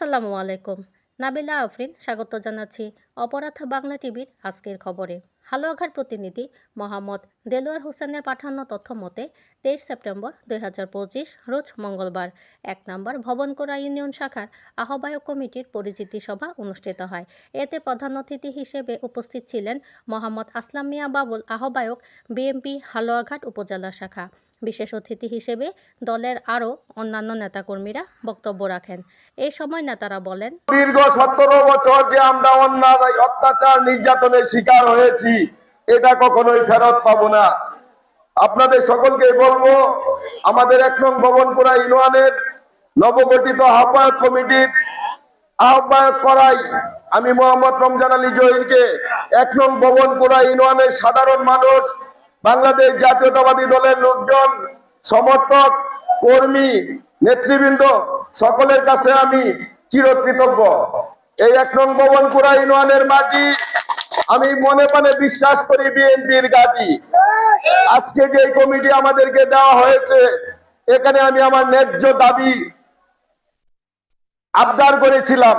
আসসালামু আলাইকুম। নাবিলা আফরিন, স্বাগত জানাচ্ছি অপরাধ বাংলা টিভির আজকের খবরে। হালুয়াঘাট প্রতিনিধি মোহাম্মদ দেলোয়ার হোসেনের পাঠানো তথ্য মতে, তেইশ সেপ্টেম্বর দু হাজার পঁচিশ রোজ মঙ্গলবার এক নম্বর ভবনকোড়া ইউনিয়ন শাখার আহ্বায়ক কমিটির পরিচিতি সভা অনুষ্ঠিত হয়। এতে প্রধান অতিথি হিসেবে উপস্থিত ছিলেন মোহাম্মদ আসলাম মিয়া বাবুল, আহ্বায়ক বিএমপি হালুয়াঘাট উপজেলা শাখা। বিশেষ অতিথি হিসেবে দলের আরও অন্যান্য নেতাকর্মীরা বক্তব্য রাখেন। এই সময় নেতারা বলেন, দীর্ঘ সতেরো বছর যে আমরা অন্যায়, অত্যাচার, নির্যাতনের শিকার হয়েছি, এটা কখনোই ফেরত পাবো না। আপনাদের সকলকে বলব, আমাদের এক নং ভবনপুরা ইউনিয়নের নবগঠিত আহ্বায়ক কমিটির আহ্বায়ক করাই আমি মোহাম্মদ রমজান আলী জহিরকে এক নং ভবনপুরা ইউনিয়নের সাধারণ মানুষ বাংলাদেশ জাতীয়তাবাদী দলের লোকজন, সমর্থক, কর্মী, নেতৃবৃন্দ, সকলের কাছে আমি চিরকৃতজ্ঞ। এই এক নং ভবন ভবনপুরা ইউনিয়নের মাটি, আমি মনে প্রাণে বিশ্বাস করি বিএনপির গাটি। আজকে যে কমিটি আমাদেরকে দেওয়া হয়েছে, এখানে আমি আমার ন্যায্য দাবি আবদার করেছিলাম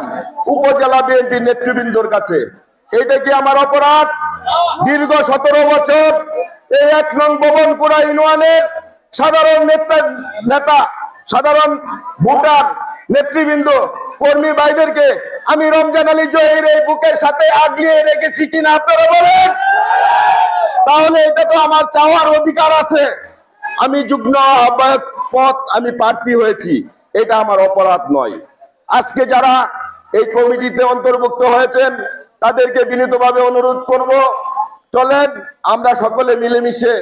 উপজেলা বিএনপি নেতৃবৃন্দর কাছে। এটা কি আমার অপরাধ? দীর্ঘ সতেরো বছর এই এক নং ভবনপুরা ইউনিয়নের সাধারণ নেতা নেতা, সাধারণ ভোটার, নেতৃবৃন্দ, কর্মী ভাইদেরকে আমি রমজান আলী জহির এই বুকের সাথে আগলিয়ে রেখেছি কিনা আপনারা বলেন? তাহলে এটা তো আমার চাওয়ার অধিকার আছে। আমি যুগ্ম আহ্বায়ক পদ আমি প্রার্থী হয়েছি। এটা আমার অপরাধ নয়। আজকে যারা এই কমিটিতে অন্তর্ভুক্ত হয়েছেন, তাদেরকে বিনীতভাবে অনুরোধ করব চলেন আমরা সকলে মিলেমিশে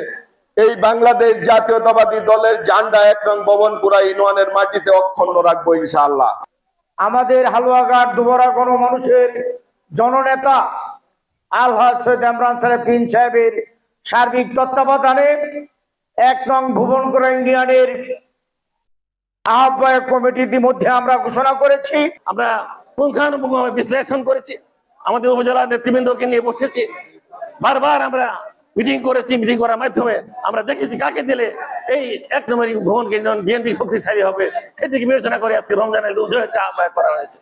এই বাংলাদেশ জাতীয়তাবাদী দলের জান্ডা এক নং ভবনপুরা ইউনিয়নের মাটিতে অক্ষুণ্ণ রাখব ইনশাআল্লাহ। আমাদের হালুয়াঘাট দুবরা কোনো মানুষের জননেতা আলহাজ সৈয়দ ইমরান সাহেব প্রিন্স সাহেবের সার্বিক তত্ত্বাবধানে এক নং ভুবনকোড়া ইউনিয়নের আহ্বায়ক কমিটি ইতিমধ্যে আমরা ঘোষণা করেছি। আমরা পুঙ্খানুপুঙ্খভাবে বিশ্লেষণ করেছি। আমাদের উপজেলা নেতৃবৃন্দকে নিয়ে বসেছি। বারবার আমরা মিটিং করেছি মিটিং করার মাধ্যমে আমরা দেখেছি কাকে দিলে এই এক নম্বর ভবনকে বিএনপি শক্তিশালী হবে। সেদিকে বিবেচনা করে আজকে রমজানের উদয়টা আহ্বায়ক করা হয়েছে।